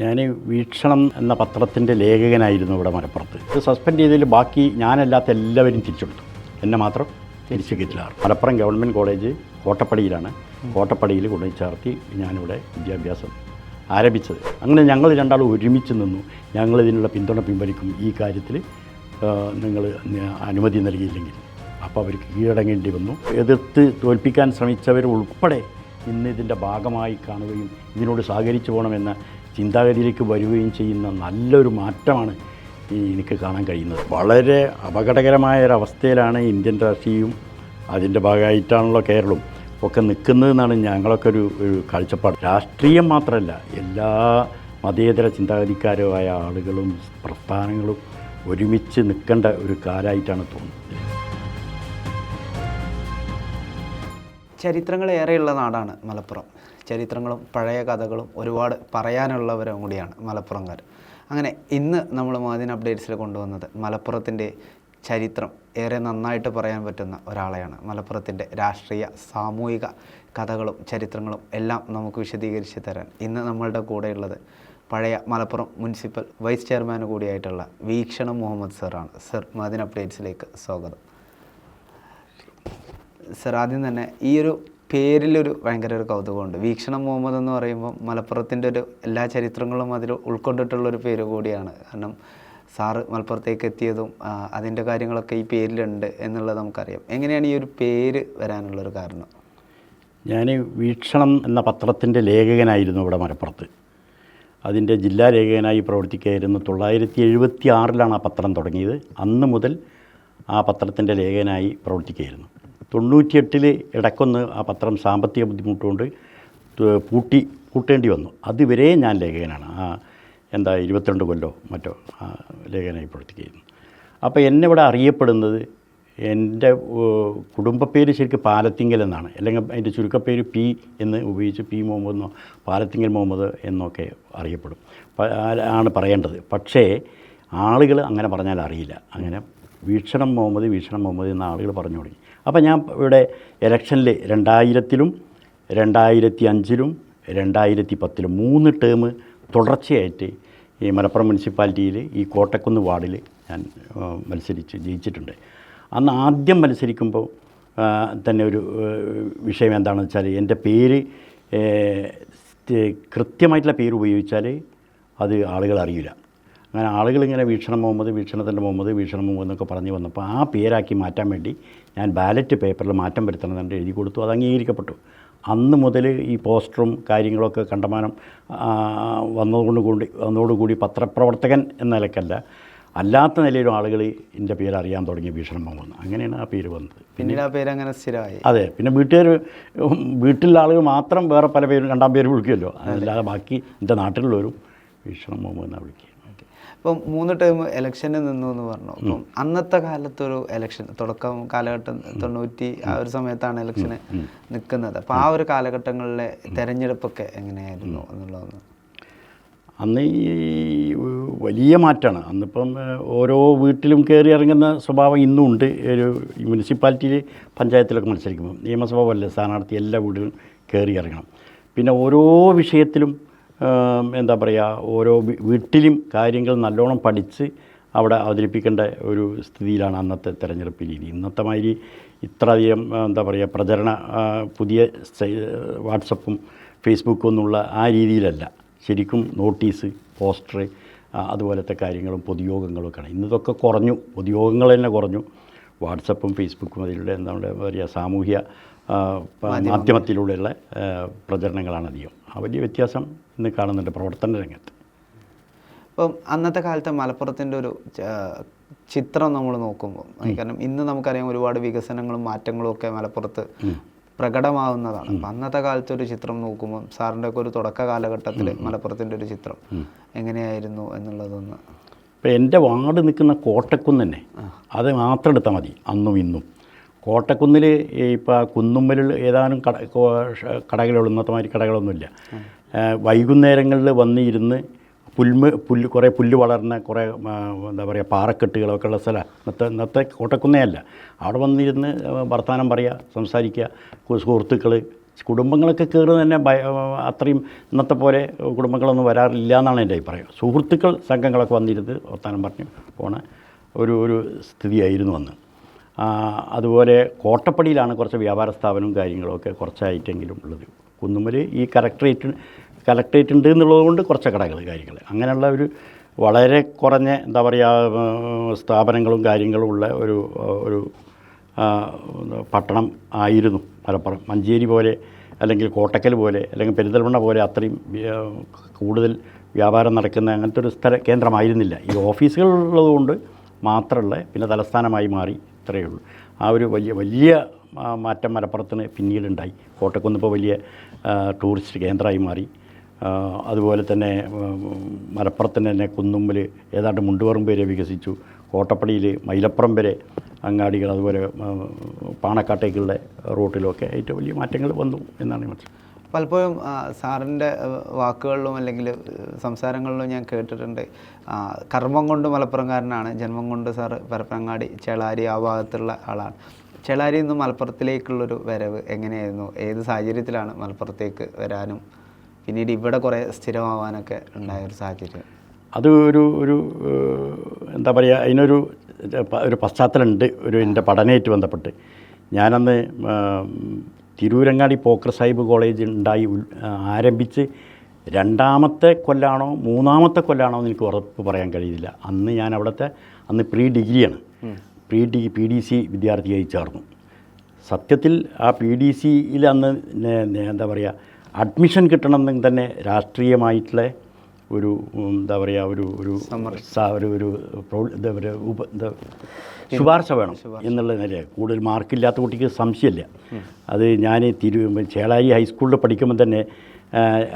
ഞാൻ വീക്ഷണം എന്ന പത്രത്തിന്റെ ലേഖകനായിരുന്നു ഇവിടെ മലപ്പുറത്ത്. ഇത് സസ്പെൻഡ് ചെയ്തതിൽ ബാക്കി ഞാനല്ലാത്ത എല്ലാവരും തിരിച്ചെടുത്തു. എന്നെ മാത്രം തിരിച്ചു കിട്ടില്ല മലപ്പുറം ഗവൺമെന്റ് കോളേജ് കോട്ടപ്പടിയിലാണ്. കോട്ടപ്പടിയിൽ കൊണ്ടു ചേർത്തി ഞാനിവിടെ വിദ്യാഭ്യാസം ആരംഭിച്ചത്. അങ്ങനെ ഞങ്ങൾ രണ്ടാളും ഒരുമിച്ച് നിന്നു. ഞങ്ങൾ ഇതിനുള്ള പിന്തുണ പിൻവലിക്കും. ഈ കാര്യത്തിൽ നിങ്ങൾ അനുമതി നൽകിയില്ലെങ്കിൽ. അപ്പോൾ അവർക്ക് കീഴടങ്ങേണ്ടി വന്നു. എതിർത്ത് തോൽപ്പിക്കാൻ ശ്രമിച്ചവർ ഉൾപ്പെടെ ഇന്ന് ഇതിന്റെ ഭാഗമായി കാണുകയും ഇതിനോട് സഹകരിച്ചു പോകണമെന്ന ചിന്താഗതിയിലേക്ക് വരികയും ചെയ്യുന്ന നല്ലൊരു മാറ്റമാണ് എനിക്ക് കാണാൻ കഴിയുന്നത്. വളരെ അപകടകരമായ ഒരവസ്ഥയിലാണ് ഇന്ത്യൻ രാഷ്ട്രീയവും അതിന്റെ ഭാഗമായിട്ടാണല്ലോ കേരളവും ഒക്കെ നിൽക്കുന്നതെന്നാണ് ഞങ്ങളൊക്കെ ഒരു ഒരു കാഴ്ചപ്പാട്. രാഷ്ട്രീയം മാത്രമല്ല എല്ലാ മതേതര ചിന്താഗതിക്കാരുമായ ആളുകളും പ്രസ്ഥാനങ്ങളും ഒരുമിച്ച് നിൽക്കേണ്ട ഒരു കാലമായിട്ടാണ് തോന്നുന്നത്. ചരിത്രങ്ങളേറെയുള്ള നാടാണ് മലപ്പുറം. ചരിത്രങ്ങളും പഴയ കഥകളും ഒരുപാട് പറയാനുള്ളവരും കൂടിയാണ് മലപ്പുറംകാർ. അങ്ങനെ ഇന്ന് നമ്മൾ മാധ്യമ അപ്ഡേറ്റ്സിൽ കൊണ്ടുവന്നത് മലപ്പുറത്തിന്റെ ചരിത്രം ഏറെ നന്നായിട്ട് പറയാൻ പറ്റുന്ന ഒരാളെയാണ്. മലപ്പുറത്തിന്റെ രാഷ്ട്രീയ സാമൂഹിക കഥകളും ചരിത്രങ്ങളും എല്ലാം നമുക്ക് വിശദീകരിച്ച് തരാൻ ഇന്ന് നമ്മളുടെ കൂടെയുള്ളത് പഴയ മലപ്പുറം മുനിസിപ്പൽ വൈസ് ചെയർമാൻ കൂടിയായിട്ടുള്ള വീക്ഷണം മുഹമ്മദ് സാറാണ്. സർ മാധ്യമ അപ്ഡേറ്റ്സിലേക്ക് സ്വാഗതം. സർ ആദ്യം തന്നെ ഈ ഒരു പേരിലൊരു ഭയങ്കര ഒരു കൗതുകമുണ്ട്. വീക്ഷണം മുഹമ്മദ് എന്ന് പറയുമ്പോൾ മലപ്പുറത്തിന്റെ ഒരു എല്ലാ ചരിത്രങ്ങളും അതിൽ ഉൾക്കൊണ്ടിട്ടുള്ളൊരു പേര് കൂടിയാണ്. കാരണം സാറ് മലപ്പുറത്തേക്ക് എത്തിയതും അതിന്റെ കാര്യങ്ങളൊക്കെ ഈ പേരിലുണ്ട് എന്നുള്ളത് നമുക്കറിയാം. എങ്ങനെയാണ് ഈ ഒരു പേര് വരാനുള്ളൊരു കാരണം? ഞാൻ വീക്ഷണം എന്ന പത്രത്തിന്റെ ലേഖകനായിരുന്നു ഇവിടെ മലപ്പുറത്ത്. അതിന്റെ ജില്ലാ ലേഖകനായി പ്രവർത്തിക്കുകയായിരുന്നു. തൊള്ളായിരത്തി എഴുപത്തി ആറിലാണ് ആ പത്രം തുടങ്ങിയത്. അന്ന് മുതൽ ആ പത്രത്തിന്റെ ലേഖകനായി പ്രവർത്തിക്കുകയായിരുന്നു. തൊണ്ണൂറ്റിയെട്ടിൽ ഇടക്കൊന്ന് ആ പത്രം സാമ്പത്തിക ബുദ്ധിമുട്ടുകൊണ്ട് പൂട്ടി പൂട്ടേണ്ടി വന്നു. അതുവരെ ഞാൻ ലേഖകനാണ്. ആ എന്താ ഇരുപത്തിരണ്ട് കൊല്ലോ മറ്റോ ആ ലേഖകനായി പ്രവർത്തിക്കുകയായിരുന്നു. അപ്പോൾ എന്നെ ഇവിടെ അറിയപ്പെടുന്നത്? എന്റെ കുടുംബപ്പേര് ശരിക്കും പാലത്തിങ്കൽ എന്നാണ്. അല്ലെങ്കിൽ അതിന്റെ ചുരുക്കപ്പേര് പി എന്ന് ഉപയോഗിച്ച് പി മുഹമ്മദ് എന്നോ പാലത്തിങ്കൽ മുഹമ്മദ് എന്നൊക്കെ അറിയപ്പെടും. ആണ് പറയേണ്ടത്. പക്ഷേ ആളുകൾ അങ്ങനെ പറഞ്ഞാൽ അറിയില്ല. അങ്ങനെ വീക്ഷണം മുഹമ്മദ് വീക്ഷണം മുഹമ്മദ് എന്ന ആളുകൾ പറഞ്ഞു തുടങ്ങി. അപ്പോൾ ഞാൻ ഇവിടെ ഇലക്ഷനിൽ രണ്ടായിരത്തിലും രണ്ടായിരത്തി അഞ്ചിലും രണ്ടായിരത്തി പത്തിലും മൂന്ന് ടേം തുടർച്ചയായിട്ട് ഈ മലപ്പുറം മുനിസിപ്പാലിറ്റിയിൽ ഈ കോട്ടക്കുന്ന് വാർഡിൽ ഞാൻ മത്സരിച്ച് ജയിച്ചിട്ടുണ്ട്. അന്ന് ആദ്യം മത്സരിക്കുമ്പോൾ തന്നെ ഒരു വിഷയം എന്താണെന്ന് വെച്ചാൽ എന്റെ പേര് കൃത്യമായിട്ടുള്ള പേര് ഉപയോഗിച്ചാൽ അത് ആളുകൾ അറിയില്ല അങ്ങനെ ആളുകളിങ്ങനെ വീക്ഷണം മുഹമ്മദ് വീക്ഷണത്തിന്റെ മുഹമ്മദ് വീക്ഷണം മുഹമ്മദ് എന്നൊക്കെ പറഞ്ഞു വന്നപ്പോൾ ആ പേരാക്കി മാറ്റാൻ വേണ്ടി ഞാൻ ബാലറ്റ് പേപ്പറിൽ മാറ്റം വരുത്തണമെന്നുണ്ട് എഴുതി കൊടുത്തു. അത് അംഗീകരിക്കപ്പെട്ടു. അന്ന് മുതൽ ഈ പോസ്റ്ററും കാര്യങ്ങളൊക്കെ കണ്ടമാനം വന്നതുകൊണ്ട് കൂടി വന്നതോടുകൂടി പത്രപ്രവർത്തകൻ എന്ന നിലക്കല്ല അല്ലാത്ത നിലയിലും ആളുകൾ എന്റെ പേര് അറിയാൻ തുടങ്ങി ഭീഷണം വന്നു അങ്ങനെയാണ് ആ പേര് വന്നത്. പിന്നീട് ആ പേര് അങ്ങനെ സ്ഥിരമായി. അതെ പിന്നെ വീട്ടുകാർ വീട്ടിലെ ആളുകൾ മാത്രം വേറെ പല പേരും രണ്ടാം പേര് വിളിക്കുമല്ലോ. അതല്ലാതെ ബാക്കി എന്റെ നാട്ടിലുള്ളവരും ഭീഷണം മുഹമ്മദ് എന്നാണ് വിളിക്കുക. ഇപ്പം മൂന്ന് ടേം ഇലക്ഷന് നിന്നു എന്ന് പറഞ്ഞു. അപ്പം അന്നത്തെ കാലത്തൊരു ഇലക്ഷൻ തുടക്കം കാലഘട്ടം തൊണ്ണൂറ്റി ആ ഒരു സമയത്താണ് ഇലക്ഷന് നിൽക്കുന്നത്. അപ്പം ആ ഒരു കാലഘട്ടങ്ങളിലെ തെരഞ്ഞെടുപ്പൊക്കെ എങ്ങനെയായിരുന്നു എന്നുള്ളതൊന്ന്. അന്ന് ഈ വലിയ മാറ്റമാണ്. അന്നിപ്പം ഓരോ വീട്ടിലും കയറി ഇറങ്ങുന്ന സ്വഭാവം ഇന്നും ഉണ്ട് ഒരു മുനിസിപ്പാലിറ്റിയിൽ പഞ്ചായത്തിലൊക്കെ മത്സരിക്കുമ്പോൾ നിയമസഭ പോലെ സ്ഥാനാർത്ഥി എല്ലാ വീട്ടിലും കയറി ഇറങ്ങണം. പിന്നെ ഓരോ വിഷയത്തിലും എന്താ പറയുക ഓരോ വീട്ടിലും കാര്യങ്ങൾ നല്ലോണം പഠിച്ച് അവിടെ അവതരിപ്പിക്കേണ്ട ഒരു സ്ഥിതിയിലാണ് അന്നത്തെ തെരഞ്ഞെടുപ്പ് രീതി. ഇന്നത്തെ മാതിരി ഇത്രയധികം എന്താ പറയുക പ്രചരണ പുതിയ വാട്സപ്പും ഫേസ്ബുക്കും ഒന്നുള്ള ആ രീതിയിലല്ല. ശരിക്കും നോട്ടീസ് പോസ്റ്റർ അതുപോലത്തെ കാര്യങ്ങളും പൊതുയോഗങ്ങളൊക്കെയാണ് ഇന്നതൊക്കെ കുറഞ്ഞു. പൊതുയോഗങ്ങൾ തന്നെ കുറഞ്ഞു. വാട്സപ്പും ഫേസ്ബുക്കും അതിലൂടെ എന്താ പറയുക സാമൂഹ്യ മാധ്യമത്തിലൂടെയുള്ള പ്രചരണങ്ങളാണ് അധികം. ആ വലിയ വ്യത്യാസം ഇന്ന് കാണുന്നുണ്ട് പ്രവർത്തന രംഗത്ത്. ഇപ്പം അന്നത്തെ കാലത്തെ മലപ്പുറത്തിന്റെ ഒരു ചിത്രം നമ്മൾ നോക്കുമ്പോൾ കാരണം ഇന്ന് നമുക്കറിയാം ഒരുപാട് വികസനങ്ങളും മാറ്റങ്ങളും ഒക്കെ മലപ്പുറത്ത് പ്രകടമാവുന്നതാണ്. അപ്പം അന്നത്തെ കാലത്തെ ഒരു ചിത്രം നോക്കുമ്പോൾ സാറിന്റെ ഒക്കെ ഒരു തുടക്ക കാലഘട്ടത്തിൽ മലപ്പുറത്തിന്റെ ഒരു ചിത്രം എങ്ങനെയായിരുന്നു എന്നുള്ളതൊന്ന്. ഇപ്പം എന്റെ വാർഡ് നിൽക്കുന്ന കോട്ടക്കുന്ന് തന്നെ അത് മാത്രം എടുത്താൽ മതി അന്നും ഇന്നും. കോട്ടക്കുന്നിൽ ഇപ്പോൾ കുന്നുമ്മലിൽ ഏതാനും കട കടകളുള്ളൂ ഇന്നത്തെ മാതിരി കടകളൊന്നുമില്ല. വൈകുന്നേരങ്ങളിൽ വന്നിരുന്ന് പുൽമ് പുല്ല് കുറേ പുല്ല് വളർന്ന കുറേ എന്താ പറയുക പാറക്കെട്ടുകളൊക്കെ ഉള്ള സ്ഥലമാണ് ഇന്നത്തെ ഇന്നത്തെ കോട്ടക്കുന്നേയല്ല. അവിടെ വന്നിരുന്ന് വർത്തമാനം പറയുക സംസാരിക്കുക സുഹൃത്തുക്കൾ കുടുംബങ്ങളൊക്കെ കയറി തന്നെ ഭയ അത്രയും ഇന്നത്തെ പോലെ കുടുംബങ്ങളൊന്നും വരാറില്ല എന്നാണ് എന്റെ അഭിപ്രായം. സുഹൃത്തുക്കൾ സംഘങ്ങളൊക്കെ വന്നിരുന്ന് വർത്തമാനം പറഞ്ഞു പോണ ഒരു ഒരു സ്ഥിതിയായിരുന്നു അന്ന്. അതുപോലെ കോട്ടപ്പടിയിലാണ് കുറച്ച് വ്യാപാര സ്ഥാപനവും കാര്യങ്ങളൊക്കെ കുറച്ചായിട്ടെങ്കിലും ഉള്ളത്. കുന്നുമ്മൽ ഈ കലക്ട്രേറ്റ് കലക്ട്രേറ്റ് ഉണ്ട് എന്നുള്ളത് കൊണ്ട് കുറച്ച് കടകൾ കാര്യങ്ങൾ. അങ്ങനെയുള്ള ഒരു വളരെ കുറഞ്ഞ എന്താ പറയുക സ്ഥാപനങ്ങളും കാര്യങ്ങളും ഉള്ള ഒരു ഒരു പട്ടണം ആയിരുന്നു മലപ്പുറം. മഞ്ചേരി പോലെ അല്ലെങ്കിൽ കോട്ടക്കൽ പോലെ അല്ലെങ്കിൽ പെരിന്തൽമണ്ണ പോലെ അത്രയും കൂടുതൽ വ്യാപാരം നടക്കുന്ന അങ്ങനത്തെ ഒരു സ്ഥല കേന്ദ്രമായിരുന്നില്ല. ഈ ഓഫീസുകൾ ഉള്ളതുകൊണ്ട് മാത്രമുള്ള പിന്നെ തലസ്ഥാനമായി മാറി ഇത്രയേ ഉള്ളൂ. ആ ഒരു വലിയ വലിയ മാറ്റം മലപ്പുറത്തിന് പിന്നീടുണ്ടായി. കോട്ടക്കുന്ന് ഇപ്പോൾ വലിയ ടൂറിസ്റ്റ് കേന്ദ്രമായി മാറി. അതുപോലെ തന്നെ മലപ്പുറത്തിന് തന്നെ കുന്നുമ്പിൽ ഏതാണ്ട് മുണ്ടുപറമ്പ് വരെ വികസിച്ചു. കോട്ടപ്പടിയിൽ മൈലപ്പുറം വരെ അങ്ങാടികൾ അതുപോലെ പാണക്കാട്ടേക്കുള്ള റൂട്ടിലൊക്കെ ഏറ്റവും വലിയ മാറ്റങ്ങൾ വന്നു എന്നാണ് മനസ്സിലാക്കുന്നത്. പലപ്പോഴും സാറിന്റെ വാക്കുകളിലും അല്ലെങ്കിൽ സംസാരങ്ങളിലും ഞാൻ കേട്ടിട്ടുണ്ട്. കർമ്മം കൊണ്ട് മലപ്പുറംകാരനാണ് ജന്മം കൊണ്ട് സാറ് പരപ്പനങ്ങാടി ചേളാരി ആ ഭാഗത്തുള്ള ആളാണ്. ചേളാരിയിൽ നിന്ന് മലപ്പുറത്തിലേക്കുള്ളൊരു വരവ് എങ്ങനെയായിരുന്നു? ഏത് സാഹചര്യത്തിലാണ് മലപ്പുറത്തേക്ക് വരാനും പിന്നീട് ഇവിടെ കുറേ സ്ഥിരമാവാനൊക്കെ ഉണ്ടായ ഒരു സാഹചര്യം. അത് ഒരു ഒരു എന്താ പറയുക അതിനൊരു ഒരു പശ്ചാത്തലമുണ്ട് ഒരു എന്റെ പഠനമായിട്ട് ബന്ധപ്പെട്ട്. ഞാനന്ന് തിരൂരങ്ങാടി പോക്കർ സാഹിബ് കോളേജ് ഉണ്ടായി ആരംഭിച്ച് രണ്ടാമത്തെ കൊല്ലാണോ മൂന്നാമത്തെ കൊല്ലാണോ എന്ന് എനിക്ക് ഉറപ്പ് പറയാൻ കഴിയില്ല അന്ന് ഞാൻ അവിടുത്തെ അന്ന് പ്രീ ഡിഗ്രിയാണ്. Pre D P D C വിദ്യാർത്ഥിയായി ചേർന്നു. സത്യത്തിൽ ആ പി ഡി സിയിൽ അന്ന് എന്താ പറയുക അഡ്മിഷൻ കിട്ടണമെന്നെങ്കിൽ തന്നെ രാഷ്ട്രീയമായിട്ടുള്ള ഒരു എന്താ പറയുക ഒരു ഒരു ഒരു ഒരു പ്രോ- എന്താ പറയുക ഉപ എന്താ ശുപാർശ വേണം എന്നുള്ള നിലയാണ് കൂടുതൽ മാർക്കില്ലാത്ത കുട്ടിക്ക് സംശയമില്ല. അത് ഞാൻ തിരു ചേളാരി ഹൈസ്കൂളിൽ പഠിക്കുമ്പോൾ തന്നെ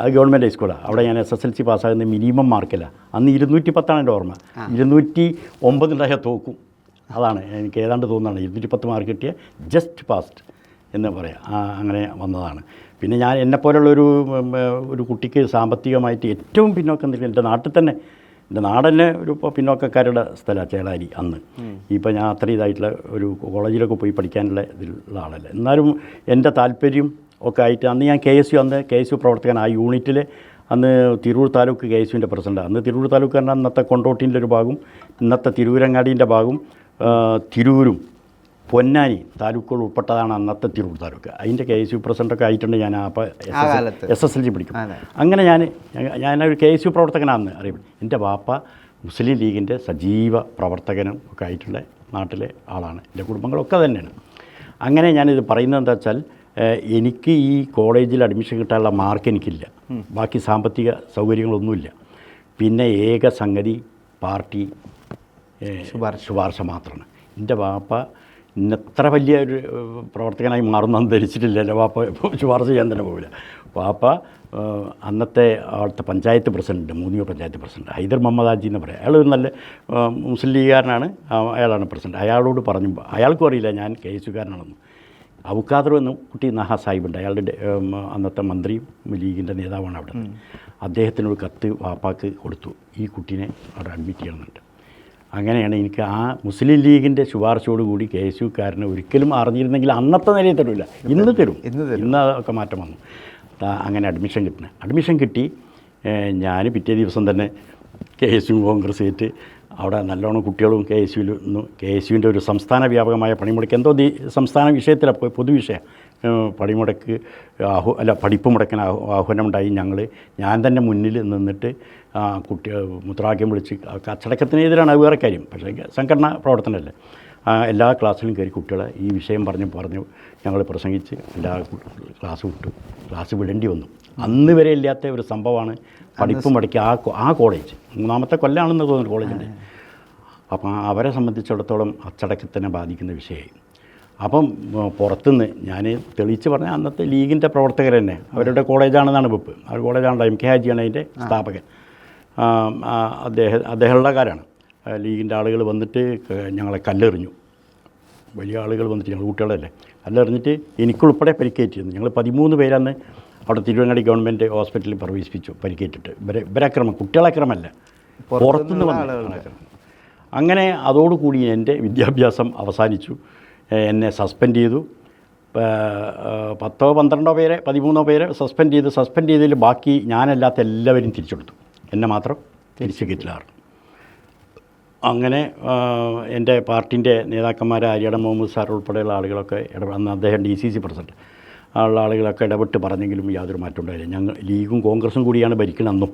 ഗവൺമെന്റ് ഹൈസ്കൂളാണ് അവിടെ ഞാൻ എസ് എസ് എൽ സി പാസ്സാകുന്ന മിനിമം മാർക്കില്ല. അന്ന് ഇരുന്നൂറ്റി പത്താണ് എന്റെ ഓർമ്മ ഇരുന്നൂറ്റി ഒമ്പതുണ്ടായാൽ തോക്കും. അതാണ് എനിക്ക് ഏതാണ്ട് തോന്നുന്നതാണ്. ഇരുന്നൂറ്റി പത്ത് മാർക്ക് കിട്ടിയ ജസ്റ്റ് പാസ്റ്റ് എന്ന് പറയാം. അങ്ങനെ വന്നതാണ്. പിന്നെ ഞാൻ എന്നെപ്പോലുള്ളൊരു ഒരു ഒരു കുട്ടിക്ക് സാമ്പത്തികമായിട്ട് ഏറ്റവും പിന്നോക്കം നിൽക്കുന്ന എന്റെ നാട്ടിൽ തന്നെ എന്റെ നാടന്നെ ഒരു പിന്നോക്കക്കാരുടെ സ്ഥലമാണ് ചേളാരി അന്ന്. ഇപ്പോൾ ഞാൻ അത്ര ഇതായിട്ടുള്ള ഒരു കോളേജിലൊക്കെ പോയി പഠിക്കാനുള്ള ഇതിലുള്ള ആളല്ല. എന്നാലും എന്റെ താല്പര്യം ഒക്കെ ആയിട്ട് അന്ന് ഞാൻ കെ എസ് യു അന്ന് കെ എസ് യു പ്രവർത്തകൻ ആ യൂണിറ്റിൽ അന്ന് തിരൂർ താലൂക്ക് കെ എസ് യുവിന്റെ പ്രസിഡന്റ് അന്ന് തിരൂർ താലൂക്ക് പറഞ്ഞാൽ അന്നത്തെ കൊണ്ടോട്ടിന്റെ ഒരു ഭാഗം ഇന്നത്തെ തിരൂരങ്ങാടിന്റെ ഭാഗം ആ, തിരൂരും പൊന്നാനി താലൂക്കുകൾ ഉൾപ്പെട്ടതാണ് അന്നത്തെ തിരൂർ താലൂക്ക്. അതിന്റെ കെ എസ് യു പ്രസിഡന്റൊക്കെ ആയിട്ടുണ്ട് ഞാൻ അപ്പോൾ. എസ് എസ് എൽ ജി പിടിക്കും അങ്ങനെ ഞാൻ ഞാനൊരു കെ എസ് യു പ്രവർത്തകനാണെന്ന് അറിയപ്പെടും. എന്റെ വാപ്പ മുസ്ലിം ലീഗിന്റെ സജീവ പ്രവർത്തകനും ഒക്കെ ആയിട്ടുള്ള നാട്ടിലെ ആളാണ്. എന്റെ കുടുംബങ്ങളൊക്കെ തന്നെയാണ്. അങ്ങനെ ഞാനിത് പറയുന്നത് എന്താ വെച്ചാൽ എനിക്ക് ഈ കോളേജിൽ അഡ്മിഷൻ കിട്ടാനുള്ള മാർക്ക് എനിക്കില്ല. ബാക്കി സാമ്പത്തിക സൗകര്യങ്ങളൊന്നുമില്ല. പിന്നെ ഏക സംഗതി പാർട്ടി. ശുപാർശ. മാത്രമാണ്. എന്റെ വാപ്പ ഇന്നത്ര വലിയ ഒരു പ്രവർത്തകനായി മാറുന്നതെന്ന് ധരിച്ചിട്ടില്ല എന്റെ വാപ്പ ശുപാർശ ചെയ്യാൻ തന്നെ പോകില്ല വാപ്പ അന്നത്തെ അവിടുത്തെ പഞ്ചായത്ത് പ്രസിഡന്റ് മൂന്നിയോ പഞ്ചായത്ത് പ്രസിഡന്റ് ഹൈദർ മുഹമ്മദ് ഹാജി എന്ന് പറയാം. അയാൾ ഒരു നല്ല മുസ്ലിം ലീഗുകാരനാണ്. അയാളാണ് പ്രസിഡന്റ് അയാളോട് പറഞ്ഞു അയാൾക്കും അറിയില്ല ഞാൻ കെ എസ് യുക്കാരനാണെന്ന് അബുക്കാദർ എന്ന കുട്ടി നഹ സാഹിബുണ്ട്. അയാളുടെ അന്നത്തെ മന്ത്രിയും ലീഗിന്റെ നേതാവാണ് അവിടെ. അദ്ദേഹത്തിനൊരു കത്ത് വാപ്പാക്ക് കൊടുത്തു. ഈ കുട്ടീനെ അവിടെ അഡ്മിറ്റ് ചെയ്യണമെന്നുണ്ട്. അങ്ങനെയാണ് എനിക്ക് ആ മുസ്ലിം ലീഗിന്റെ ശുപാർശയോടുകൂടി കെ എസ് യുക്കാരനെ ഒരിക്കലും അറിഞ്ഞിരുന്നെങ്കിൽ അന്നത്തെ നിലയിൽ തരില്ല ഇന്ന് തരും. ഇന്ന് തരും. ഇന്ന് അതൊക്കെ മാറ്റം വന്നു. അങ്ങനെ അഡ്മിഷൻ കിട്ടുന്നത് അഡ്മിഷൻ കിട്ടി. ഞാൻ പിറ്റേ ദിവസം തന്നെ കെ എസ് യു കോൺഗ്രസ് ആയിട്ട് അവിടെ നല്ലോണം കുട്ടികളും കെ എസ് യുവിൽ നിന്നും. കെ എസ് യുവിന്റെ ഒരു സംസ്ഥാന വ്യാപകമായ പണിമുടക്ക്. എന്തോ സംസ്ഥാന വിഷയത്തിലാണ് പൊതുവിഷയം. പണിമുടക്ക് ആഹു അല്ല പഠിപ്പ് മുടക്കാൻ ആഹു- ആഹ്വാനമുണ്ടായി ഞങ്ങൾ ഞാൻ തന്നെ മുന്നിൽ നിന്നിട്ട് കുട്ടി മുദ്രാവാക്യം വിളിച്ച് കച്ചടക്കത്തിനെതിരാണ് അത് വേറെ കാര്യം. പക്ഷേ സംഘടനാ പ്രവർത്തനമല്ലേ. എല്ലാ ക്ലാസ്സിലും കയറി കുട്ടികളെ ഈ വിഷയം പറഞ്ഞ് പറഞ്ഞു ഞങ്ങൾ പ്രസംഗിച്ച് എല്ലാ ക്ലാസ് വിട്ടു. ക്ലാസ് വിടേണ്ടി വന്നു. അന്ന് വരെ ഇല്ലാത്ത ഒരു സംഭവമാണ് പഠിപ്പ് മുടക്കി ആ ആ കോളേജ്. മൂന്നാമത്തെ കൊല്ലാണെന്ന് തോന്നുന്നു കോളേജിന്റെ അപ്പം അവരെ സംബന്ധിച്ചിടത്തോളം അച്ചടക്കത്തിനെ ബാധിക്കുന്ന വിഷയമായി. അപ്പം പുറത്തുനിന്ന് ഞാൻ തെളിയിച്ച് പറഞ്ഞാൽ അന്നത്തെ ലീഗിന്റെ പ്രവർത്തകർ തന്നെ അവരുടെ കോളേജാണെന്നാണ് വെപ്പ്. ആ കോളേജാണല്ലോ എം കെ ഹാജിയാണ് അതിന്റെ സ്ഥാപകൻ. അദ്ദേഹം അദ്ദേഹമുള്ള കാരാണ് ലീഗിന്റെ ആളുകൾ വന്നിട്ട് ഞങ്ങളെ കല്ലെറിഞ്ഞു. വലിയ ആളുകൾ വന്നിട്ട് ഞങ്ങൾ കുട്ടികളല്ലേ കല്ലെറിഞ്ഞിട്ട് എനിക്കുൾപ്പെടെ പരിക്കേറ്റിരുന്നു. ഞങ്ങൾ പതിമൂന്ന് പേരന്ന് അവിടെ തിരുവനങ്ങാടി ഗവൺമെന്റ് ഹോസ്പിറ്റലിൽ പ്രവേശിപ്പിച്ചു പരിക്കേറ്റിട്ട്. ഇവരെ ഇവരക്രമം കുട്ടികളക്രമല്ല. പുറത്തുനിന്ന് വന്ന അങ്ങനെ അതോടുകൂടി എന്റെ വിദ്യാഭ്യാസം അവസാനിച്ചു. എന്നെ സസ്പെൻഡ് ചെയ്തു. പത്തോ പന്ത്രണ്ടോ പേരെ പതിമൂന്നോ പേരെ സസ്പെൻഡ് ചെയ്ത് സസ്പെൻഡ് ചെയ്തതിൽ ബാക്കി ഞാനല്ലാത്ത എല്ലാവരും തിരിച്ചെടുത്തു എന്നെ മാത്രം തിരിച്ചു കിറ്റിലാറ് അങ്ങനെ എന്റെ പാർട്ടിന്റെ നേതാക്കന്മാർ അരിയട മുഹമ്മദ് സാർ ഉൾപ്പെടെയുള്ള ആളുകളൊക്കെ ഇടപെ അന്ന് അദ്ദേഹം ഡി സി സി പ്രസിഡന്റ് ഉള്ള ആളുകളൊക്കെ ഇടപെട്ട് പറഞ്ഞെങ്കിലും യാതൊരു മാറ്റം ഉണ്ടായില്ല. ഞങ്ങൾ ലീഗും കോൺഗ്രസും കൂടിയാണ് ഭരിക്കുന്നത്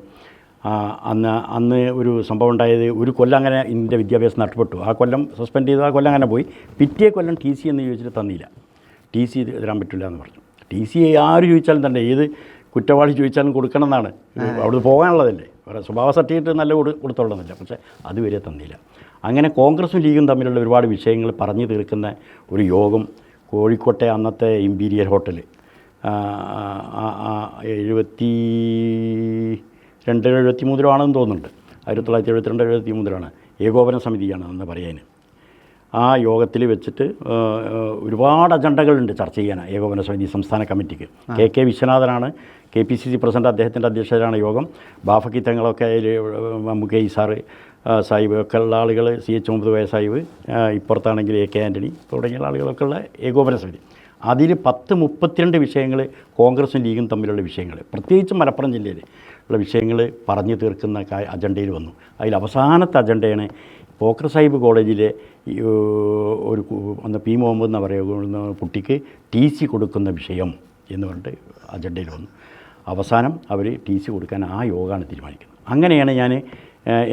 അന്നും അന്ന് ഒരു സംഭവം ഉണ്ടായത് ഒരു കൊല്ലം അങ്ങനെ ഇതിന്റെ വിദ്യാഭ്യാസം നഷ്ടപ്പെട്ടു. ആ കൊല്ലം സസ്പെൻഡ് ചെയ്ത് ആ കൊല്ലം അങ്ങനെ പോയി. പിറ്റേ കൊല്ലം ടി സി എന്ന് ചോദിച്ചിട്ട് തന്നില്ല. ടി സി തരാൻ പറ്റില്ല എന്ന് പറഞ്ഞു. ടി സി ആര് ചോദിച്ചാലും തന്നെ ഏത് കുറ്റവാളി ചോദിച്ചാലും കൊടുക്കണം എന്നാണ്. അവിടെ പോകാനുള്ളതല്ലേ? വേറെ സ്വഭാവ സർട്ടിഫിക്കറ്റ് നല്ല കൊടു കൊടുത്തോളുന്നില്ല പക്ഷേ അതുവരെ തന്നില്ല. അങ്ങനെ കോൺഗ്രസും ലീഗും തമ്മിലുള്ള ഒരുപാട് വിഷയങ്ങൾ പറഞ്ഞു തീർക്കുന്ന ഒരു യോഗം കോഴിക്കോട്ടെ അന്നത്തെ ഇമ്പീരിയൽ ഹോട്ടൽ എഴുപത്തി രണ്ട് എഴുപത്തി മൂന്നിലാണെന്ന് തോന്നുന്നുണ്ട്. ആയിരത്തി തൊള്ളായിരത്തി എഴുപത്തിരണ്ട് എഴുപത്തി മൂന്നിലാണ് ഏകോപന സമിതിയാണ് എന്ന് പറയാൻ ആ യോഗത്തിൽ വെച്ചിട്ട് ഒരുപാട് അജണ്ടകളുണ്ട് ചർച്ച ചെയ്യാൻ ഏകോപന സമിതി സംസ്ഥാന കമ്മിറ്റിക്ക്. K K വിശ്വനാഥനാണ് K P C C president അദ്ദേഹത്തിന്റെ അധ്യക്ഷതയിലാണ് യോഗം. ബാഫക്കി തങ്ങളൊക്കെ ഇ സാറ് സാഹിബ് ഒക്കെ ഉള്ള ആളുകൾ സി എച്ച് മുഹമ്മദ് വയ സാഹിബ് ഇപ്പുറത്താണെങ്കിൽ എ കെ ആന്റണി തുടങ്ങിയുള്ള ആളുകളൊക്കെ ഉള്ള ഏകോപന സമിതി. അതിൽ പത്ത് മുപ്പത്തിരണ്ട് വിഷയങ്ങൾ കോൺഗ്രസും ലീഗും തമ്മിലുള്ള വിഷയങ്ങൾ പ്രത്യേകിച്ച് മലപ്പുറം ജില്ലയിൽ ഉള്ള വിഷയങ്ങൾ പറഞ്ഞു തീർക്കുന്ന അജണ്ടയിൽ വന്നു. അതിൽ അവസാനത്തെ അജണ്ടയാണ് പോക്കർ സാഹിബ് കോളേജിലെ ഒരു അന്ന് പി മുഹമ്മദ് എന്ന് പറയുന്ന കുട്ടിക്ക് ടി സി കൊടുക്കുന്ന വിഷയം എന്ന് പറഞ്ഞിട്ട് അജണ്ടയിൽ വന്നു. അവസാനം അവർ ടി സി കൊടുക്കാൻ ആ യോഗമാണ് തീരുമാനിക്കുന്നത്. അങ്ങനെയാണ് ഞാൻ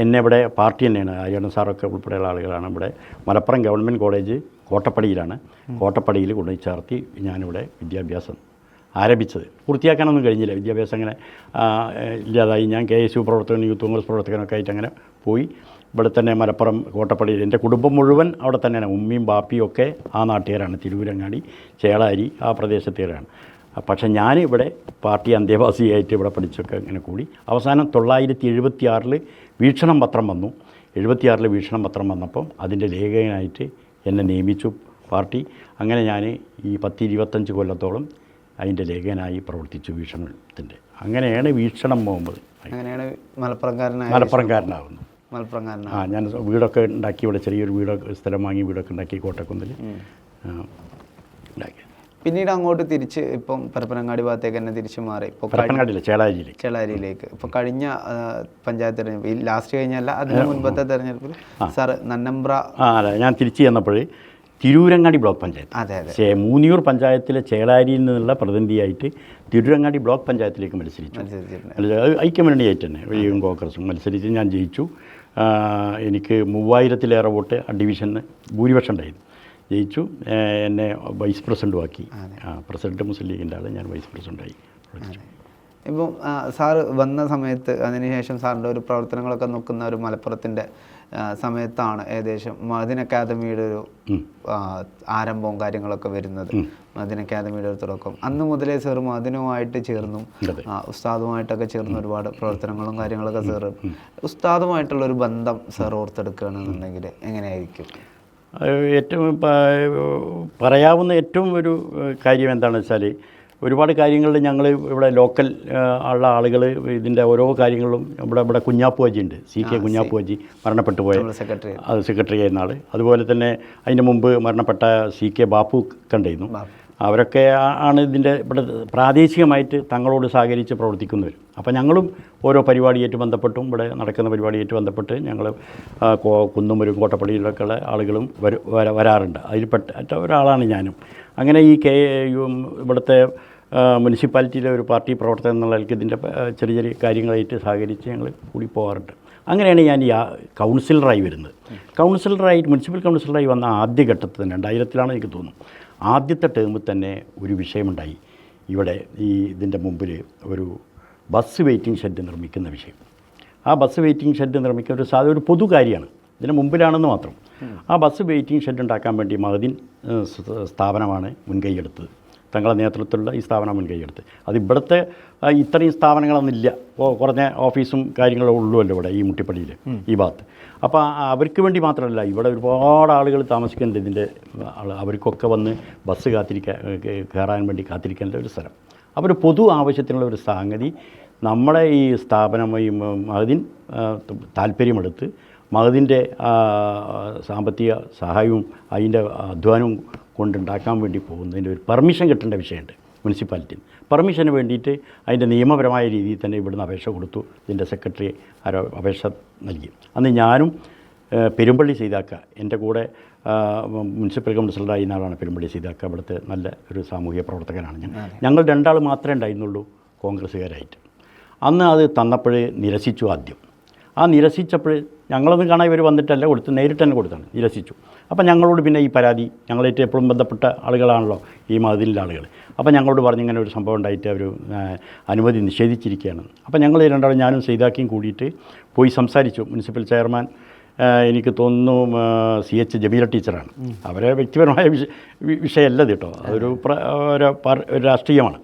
എന്നെ ഇവിടെ പാർട്ടി തന്നെയാണ് ഹരിയാണ സാറൊക്കെ ഉൾപ്പെടെയുള്ള ആളുകളാണ് ഇവിടെ. മലപ്പുറം ഗവൺമെന്റ് കോളേജ് കോട്ടപ്പടിയിലാണ്. കോട്ടപ്പടിയിൽ കൊണ്ടുപോയി ചേർത്തി ഞാനിവിടെ വിദ്യാഭ്യാസം ആരംഭിച്ചത്. പൂർത്തിയാക്കാനൊന്നും കഴിഞ്ഞില്ല. വിദ്യാഭ്യാസം അങ്ങനെ ഇല്ലാതായി. ഞാൻ കെ എസ് യു പ്രവർത്തകനും യൂത്ത് കോൺഗ്രസ് പ്രവർത്തകനൊക്കെ ആയിട്ട് അങ്ങനെ പോയി. ഇവിടെ തന്നെ മലപ്പുറം കോട്ടപ്പള്ളിയിൽ എന്റെ കുടുംബം മുഴുവൻ അവിടെ തന്നെയാണ് ഉമ്മിയും ബാപ്പിയും ഒക്കെ ആ നാട്ടുകാരാണ്. തിരുവരങ്ങാടി ചേളാരി ആ പ്രദേശത്തുകാരാണ്. പക്ഷേ ഞാൻ ഇവിടെ പാർട്ടി അന്തേവാസിയായിട്ട് ഇവിടെ പഠിച്ചൊക്കെ ഇങ്ങനെ കൂടി. അവസാനം തൊള്ളായിരത്തി എഴുപത്തി ആറിൽ വീക്ഷണം പത്രം വന്നു. എഴുപത്തിയാറിൽ വീക്ഷണം പത്രം വന്നപ്പം അതിന്റെ ലേഖകനായിട്ട് എന്നെ നിയമിച്ചു പാർട്ടി. അങ്ങനെ ഞാൻ ഈ പത്ത് ഇരുപത്തഞ്ച് കൊല്ലത്തോളം അതിന്റെ ലേഖകനായി പ്രവർത്തിച്ചു വീക്ഷണത്തിന്റെ. അങ്ങനെയാണ് വീക്ഷണം മുഹമ്മദ് അങ്ങനെയാണ് മലപ്പുറംകാരനായ മലപ്പുറംകാരനാകുന്നു മലപ്പുറംകാരനായ ആ ഞാൻ വീടൊക്കെ ഉണ്ടാക്കി ഇവിടെ ചെറിയൊരു വീടൊക്കെ സ്ഥലം വാങ്ങി വീടൊക്കെ ഉണ്ടാക്കി കോട്ടക്കുന്നിൽ. ഉണ്ടാക്കി. പിന്നീട് അങ്ങോട്ട് തിരിച്ച് ഇപ്പം പരപ്പനങ്ങാടി ഭാഗത്തേക്ക് തന്നെ തിരിച്ചു മാറി. ഇപ്പോൾ പരപ്പനങ്ങാടിയില്ല ചേളാരിയിലേക്ക് ഇപ്പോൾ കഴിഞ്ഞ പഞ്ചായത്ത് തെരഞ്ഞെടുപ്പ് ഈ ലാസ്റ്റ് കഴിഞ്ഞല്ല അതിന് മുൻപത്തെ തെരഞ്ഞെടുപ്പിൽ സാറ് നന്നമ്പ്ര ഞാൻ തിരിച്ചു ചെന്നപ്പോൾ തിരൂരങ്ങാടി ബ്ലോക്ക് പഞ്ചായത്ത്. അതെ അതെ. മൂന്നിയൂർ പഞ്ചായത്തിലെ ചേളാരിയിൽ നിന്നുള്ള പ്രതിനിധിയായിട്ട് തിരൂരങ്ങാടി ബ്ലോക്ക് പഞ്ചായത്തിലേക്ക് മത്സരിച്ചു. ഐക്യമുന്നണിയായിട്ട് തന്നെ. ലീഗും കോൺഗ്രസും മത്സരിച്ച് ഞാൻ ജയിച്ചു. എനിക്ക് മൂവായിരത്തിലേറെ വോട്ട് ആ ഡിവിഷന് ഭൂരിപക്ഷം ഉണ്ടായിരുന്നു ജയിച്ചു. എന്നെ വൈസ് പ്രസിഡന്റുമാക്കി ആ പ്രസിഡന്റ് മുസ്ലിം ലീഗിന്റെ ആൾ ഞാൻ വൈസ് പ്രസിഡന്റായി ഇപ്പം സാർ സാറ് വന്ന സമയത്ത് അതിനുശേഷം സാറിന്റെ ഒരു പ്രവർത്തനങ്ങളൊക്കെ നോക്കുന്ന ഒരു മലപ്പുറത്തിന്റെ സമയത്താണ് ഏകദേശം മദിന അക്കാദമിയുടെ ഒരു ആരംഭവും കാര്യങ്ങളൊക്കെ വരുന്നത്. മദിന അക്കാദമിയുടെ ഒരു തുടക്കം. അന്ന് മുതലേ സെർ മദിനുമായിട്ട് ചേർന്നും. ഉസ്താദുമായിട്ടൊക്കെ ചേർന്ന് ഒരുപാട് പ്രവർത്തനങ്ങളും കാര്യങ്ങളൊക്കെ സെർ ഉസ്താദുമായിട്ടുള്ള ഒരു ബന്ധം സർ ഓർത്തെടുക്കുകയാണെന്നുണ്ടെങ്കിൽ എങ്ങനെയായിരിക്കും? ഏറ്റവും പറയാവുന്ന ഏറ്റവും ഒരു കാര്യം എന്താണെന്ന് വെച്ചാൽ ഒരുപാട് കാര്യങ്ങളിൽ ഞങ്ങൾ ഇവിടെ ലോക്കൽ ഉള്ള ആളുകൾ ഇതിന്റെ ഓരോ കാര്യങ്ങളും ഇവിടെ ഇവിടെ കുഞ്ഞാപ്പു ഹാജി ഉണ്ട്. സി കെ കുഞ്ഞാപ്പു ഹാജി മരണപ്പെട്ടു പോയ സെക്രട്ടറി അത് സെക്രട്ടറി ആയിരുന്ന ആൾ അതുപോലെ തന്നെ അതിന് മുമ്പ് മരണപ്പെട്ട സി കെ ബാപ്പു കണ്ടിരുന്നു അവരൊക്കെ ആണ് ഇതിന്റെ ഇവിടെ പ്രാദേശികമായിട്ട് തങ്ങളോട് സഹകരിച്ച് പ്രവർത്തിക്കുന്നവർ അപ്പോൾ ഞങ്ങളും ഓരോ പരിപാടിയായിട്ട് ബന്ധപ്പെട്ടും ഇവിടെ നടക്കുന്ന പരിപാടിയായിട്ട് ബന്ധപ്പെട്ട് ഞങ്ങൾ കുന്നുമരും കോട്ടപ്പടിയിലൊക്കെ ഉള്ള ആളുകളും വരു വര- വരാറുണ്ട്. അതിൽപ്പെട്ട ഒരാളാണ് ഞാനും. അങ്ങനെ ഈ കെ ഇവിടുത്തെ മുനിസിപ്പാലിറ്റിയിലെ ഒരു പാർട്ടി പ്രവർത്തകൻ എന്നുള്ള നിലയ്ക്ക് ഇതിന്റെ ചെറിയ ചെറിയ കാര്യങ്ങളായിട്ട് സഹകരിച്ച് ഞങ്ങൾ കൂടി പോകാറുണ്ട്. അങ്ങനെയാണ് ഞാൻ ഈ കൗൺസിലറായി വരുന്നത്. കൗൺസിലറായി മുനിസിപ്പൽ കൗൺസിലറായി വന്ന ആദ്യ ഘട്ടത്തിൽ തന്നെ രണ്ടായിരത്തിലാണ് എനിക്ക് തോന്നുന്നു ആദ്യത്തെ ടേമിൽ തന്നെ ഒരു വിഷയമുണ്ടായി. ഇവിടെ ഈ ഇതിന്റെ മുമ്പിൽ ഒരു ബസ് വെയിറ്റിംഗ് ഷെഡ് നിർമ്മിക്കുന്ന വിഷയം. ആ ബസ് വെയിറ്റിംഗ് ഷെഡ് നിർമ്മിക്കുന്ന ഒരു സാധ്യത ഒരു പൊതു കാര്യമാണ്. ഇതിന് മുമ്പിലാണെന്ന് മാത്രം. ആ ബസ് വെയിറ്റിംഗ് ഷെഡ് ഉണ്ടാക്കാൻ വേണ്ടി മഹദിൻ സ്ഥാപനമാണ് മുൻകൈയെടുത്തത് തങ്ങളുടെ നേതൃത്വത്തിലുള്ള ഈ സ്ഥാപനം മുൻകൈയെടുത്ത്. അത് ഇവിടുത്തെ ഇത്രയും സ്ഥാപനങ്ങളൊന്നുമില്ല. ഇപ്പോൾ കുറഞ്ഞ ഓഫീസും കാര്യങ്ങളും ഉള്ളുമല്ലോ ഇവിടെ ഈ മുട്ടിപ്പടിയിൽ ഈ ഭാഗത്ത്. അപ്പോൾ അവർക്ക് വേണ്ടി മാത്രമല്ല ഇവിടെ ഒരുപാട് ആളുകൾ താമസിക്കേണ്ട ഇതിന്റെ അവർക്കൊക്കെ വന്ന് ബസ് കാത്തിരിക്കാൻ കയറാൻ വേണ്ടി കാത്തിരിക്കേണ്ട ഒരു സ്ഥലം. അപ്പോൾ ഒരു പൊതു ആവശ്യത്തിനുള്ള ഒരു സംഗതി നമ്മളെ ഈ സ്ഥാപനം ഈ മഹദിൻ താല്പര്യമെടുത്ത് മഹദിന്റെ സാമ്പത്തിക സഹായവും അതിന്റെ അധ്വാനവും കൊണ്ടുണ്ടാക്കാൻ വേണ്ടി പോകുന്നതിന്റെ ഒരു പെർമിഷൻ കിട്ടേണ്ട വിഷയമുണ്ട് മുനിസിപ്പാലിറ്റി പെർമിഷന് വേണ്ടിയിട്ട് അതിന്റെ നിയമപരമായ രീതിയിൽ തന്നെ ഇവിടുന്ന് അപേക്ഷ കൊടുത്തു. ഇതിന്റെ സെക്രട്ടറി ആരോ അപേക്ഷ നൽകി. അന്ന് ഞാനും പെരുമ്പള്ളി ചെയ്താക്ക എന്റെ കൂടെ മുനിസിപ്പൽ കൗൺസിലറായി ആളാണ് പെരുമ്പള്ളി ചെയ്താക്ക ഇവിടുത്തെ നല്ല ഒരു സാമൂഹിക പ്രവർത്തകനാണ് ഞാൻ. ഞങ്ങൾ രണ്ടാൾ മാത്രമേ ഉണ്ടായിരുന്നുള്ളൂ കോൺഗ്രസ്സുകാരായിട്ട്. അന്ന് അത് തന്നപ്പോഴേ നിരസിച്ചു ആദ്യം. ആ നിരസിച്ചപ്പോൾ ഞങ്ങളൊന്നും കാണാൻ ഇവർ വന്നിട്ടല്ല കൊടുത്ത് നേരിട്ട് തന്നെ കൊടുത്താണ് നിരസിച്ചു. അപ്പോൾ ഞങ്ങളോട് പിന്നെ ഈ പരാതി ഞങ്ങളായിട്ട് എപ്പോഴും ബന്ധപ്പെട്ട ആളുകളാണല്ലോ ഈ മതിലിന്റെ ആളുകൾ അപ്പോൾ ഞങ്ങളോട് പറഞ്ഞ് ഇങ്ങനെ ഒരു സംഭവം ഉണ്ടായിട്ട് അവർ അനുമതി നിഷേധിച്ചിരിക്കുകയാണ്. അപ്പോൾ ഞങ്ങൾ രണ്ടാളും ഞാനും സൈതാക്കിയും കൂടിയിട്ട് പോയി സംസാരിച്ചു. മുനിസിപ്പൽ ചെയർമാൻ എനിക്ക് തോന്നുന്നു സി എച്ച് ജമീല ടീച്ചറാണ്. അവരെ വ്യക്തിപരമായ വിഷ വിഷയമല്ല കേട്ടോ. അതൊരു പ്ര- ഒരു രാഷ്ട്രീയമാണ്.